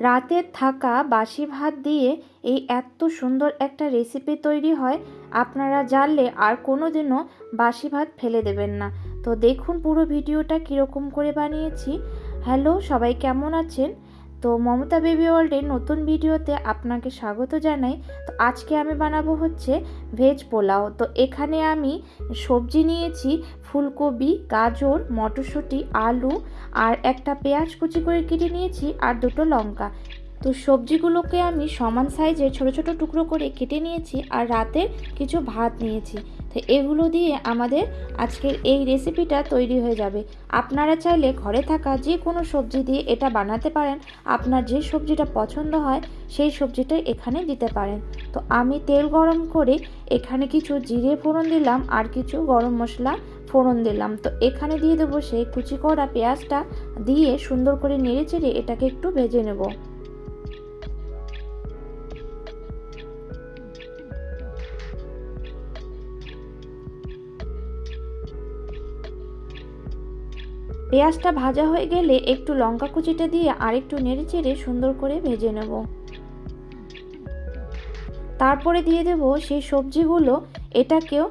রাতের থাকা বাসি ভাত দিয়ে এই এত সুন্দর একটা রেসিপি তৈরি হয়, আপনারা জানলে আর কোনো দিনও বাসি ভাত ফেলে দেবেন না। তো দেখুন পুরো ভিডিওটা কীরকম করে বানিয়েছি। হ্যালো, সবাই কেমন আছেন? তো মমতা বেবি ওয়ার্ল্ডের নতুন ভিডিওতে আপনাকে স্বাগত জানাই। তো আজকে আমি বানাবো হচ্ছে ভেজ পোলাও। তো এখানে আমি সবজি নিয়েছি, ফুলকপি, গাজর, মটরশুঁটি, আলু আর একটা পেঁয়াজ কুচি করে কেটে নিয়েছি আর দুটো লঙ্কা। তো সবজিগুলোকে আমি সমান সাইজে ছোট ছোট টুকরো করে কেটে নিয়েছি আর রাতে কিছু ভাত নিয়েছি। তো এগুলো দিয়ে আমাদের আজকের এই রেসিপিটা তৈরি হয়ে যাবে। আপনারা চাইলে ঘরে থাকা যে কোনো সবজি দিয়ে এটা বানাতে পারেন। আপনার যে সবজিটা পছন্দ হয়, সেই সবজিটা এখানে দিতে পারেন। তো আমি তেল গরম করে এখানে কিছু জিরে ফোড়ন দিলাম আর কিছু গরম মশলা ফোড়ন দিলাম। তো এখানে দিয়ে দেবো সেই কুচি করা পেঁয়াজটা দিয়ে সুন্দর করে নেড়ে চেড়ে এটাকে একটু ভেজে নেব। পেঁয়াজটা ভাজা হয়ে গেলে একটু লঙ্কা কুচিটা দিয়ে আরেকটু নেড়ে চেড়ে সুন্দর করে ভেজে নেব। তারপরে দিয়ে দেব সেই সবজিগুলো, এটাকেও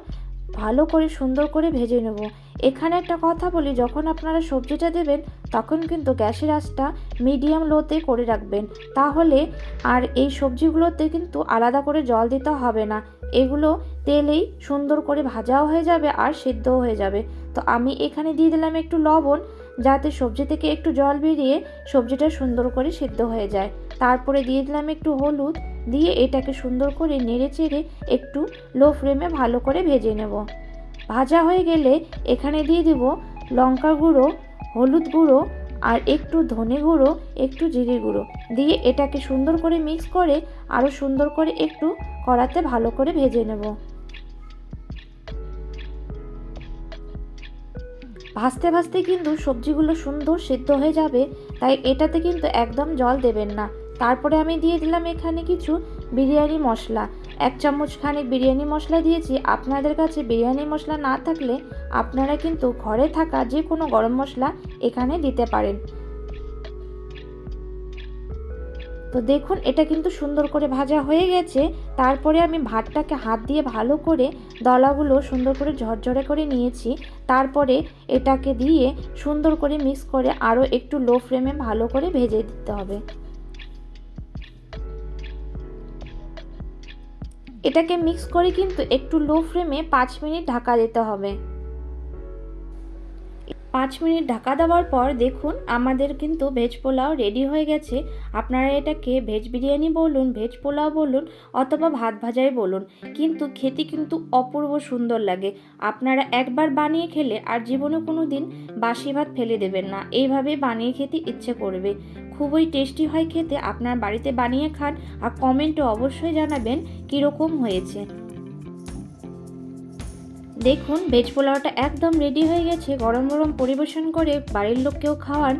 ভালো করে সুন্দর করে ভেজে নেব। এখানে একটা কথা বলি, যখন আপনারা সবজিটা দেবেন, তখন কিন্তু গ্যাসের আঁচটা মিডিয়াম লোতে করে রাখবেন। তাহলে আর এই সবজিগুলোতে কিন্তু আলাদা করে জল দিতে হবে না। এগুলো তেলেই সুন্দর করে ভাজাও হয়ে যাবে আর সিদ্ধও হয়ে যাবে। তো আমি এখানে দিয়ে দিলাম একটু লবণ, যাতে সবজি থেকে একটু জল বেরিয়ে সবজিটা সুন্দর করে সিদ্ধ হয়ে যায়। তারপরে দিয়ে দিলাম একটু হলুদ, দিয়ে এটাকে সুন্দর করে নেড়ে চেড়ে একটু লো ফ্লেমে ভালো করে ভেজে নেব। ভাজা হয়ে গেলে এখানে দিয়ে দেব লঙ্কা গুঁড়ো, হলুদ গুঁড়ো আর একটু ধনে গুঁড়ো, একটু জিরে গুঁড়ো। দিয়ে এটাকে সুন্দর করে মিক্স করে আরও সুন্দর করে একটু কড়াতে ভালো করে ভেজে নেব। ভাজতে ভাজতে কিন্তু সবজিগুলো সুন্দর সিদ্ধ হয়ে যাবে, তাই এটাতে কিন্তু একদম জল দেবেন না। তারপরে আমি দিয়ে দিলাম এখানে কিছু বিরিয়ানি মশলা। এক চামচ খানিক বিরিয়ানি মশলা দিয়েছি। আপনাদের কাছে বিরিয়ানি মশলা না থাকলে আপনারা কিন্তু ঘরে থাকা যে কোনো গরম মশলা এখানে দিতে পারেন। তো দেখুন, এটা কিন্তু সুন্দর করে ভাজা হয়ে গেছে। তারপরে আমি ভাতটাকে হাত দিয়ে ভালো করে দলাগুলো সুন্দর করে ঝরঝরে করে নিয়েছি। তারপরে এটাকে দিয়ে সুন্দর করে মিক্স করে আরও একটু লো ফ্লেমে ভালো করে ভেজে দিতে হবে। এটাকে মিক্স করে কিন্তু একটু লো ফ্লেমে পাঁচ মিনিট ঢাকা দিতে হবে। পাঁচ মিনিট ঢাকা দেওয়ার পর দেখুন আমাদের কিন্তু ভেজ পোলাও রেডি হয়ে গেছে। আপনারা এটাকে ভেজ বিরিয়ানি বলুন, ভেজ পোলাও বলুন, অথবা ভাত ভাজাই বলুন। কিন্তু খেতে কিন্তু অপূর্ব সুন্দর লাগে। আপনারা একবার বানিয়ে খেলে আর জীবনে কোনো দিন বাসি ভাত ফেলে দেবেন না। এইভাবে বানিয়ে খেতে ইচ্ছে করবে। খুবই টেস্টি হয় খেতে। আপনার বাড়িতে বানিয়ে খান আর কমেন্টে অবশ্যই জানাবেন কীরকম হয়েছে। দেখুন, ভেজ পোলাওটা একদম রেডি হয়ে গেছে। গরম গরম পরিবেশন করে বাড়ির লোককেও খাওয়ান।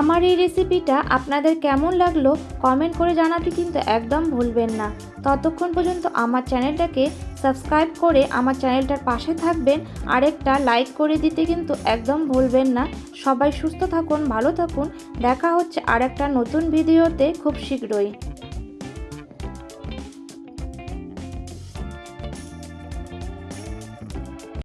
আমার এই রেসিপিটা আপনাদের কেমন লাগল কমেন্ট করে জানাতে কিন্তু একদম ভুলবেন না। ততক্ষণ পর্যন্ত আমার চ্যানেলটাকে সাবস্ক্রাইব করে আমার চ্যানেলটার পাশে থাকবেন। আরেকটা লাইক করে দিতে কিন্তু একদম ভুলবেন না। সবাই সুস্থ থাকুন, ভালো থাকুন। দেখা হচ্ছে আরেকটা নতুন ভিডিওতে খুব শীঘ্রই।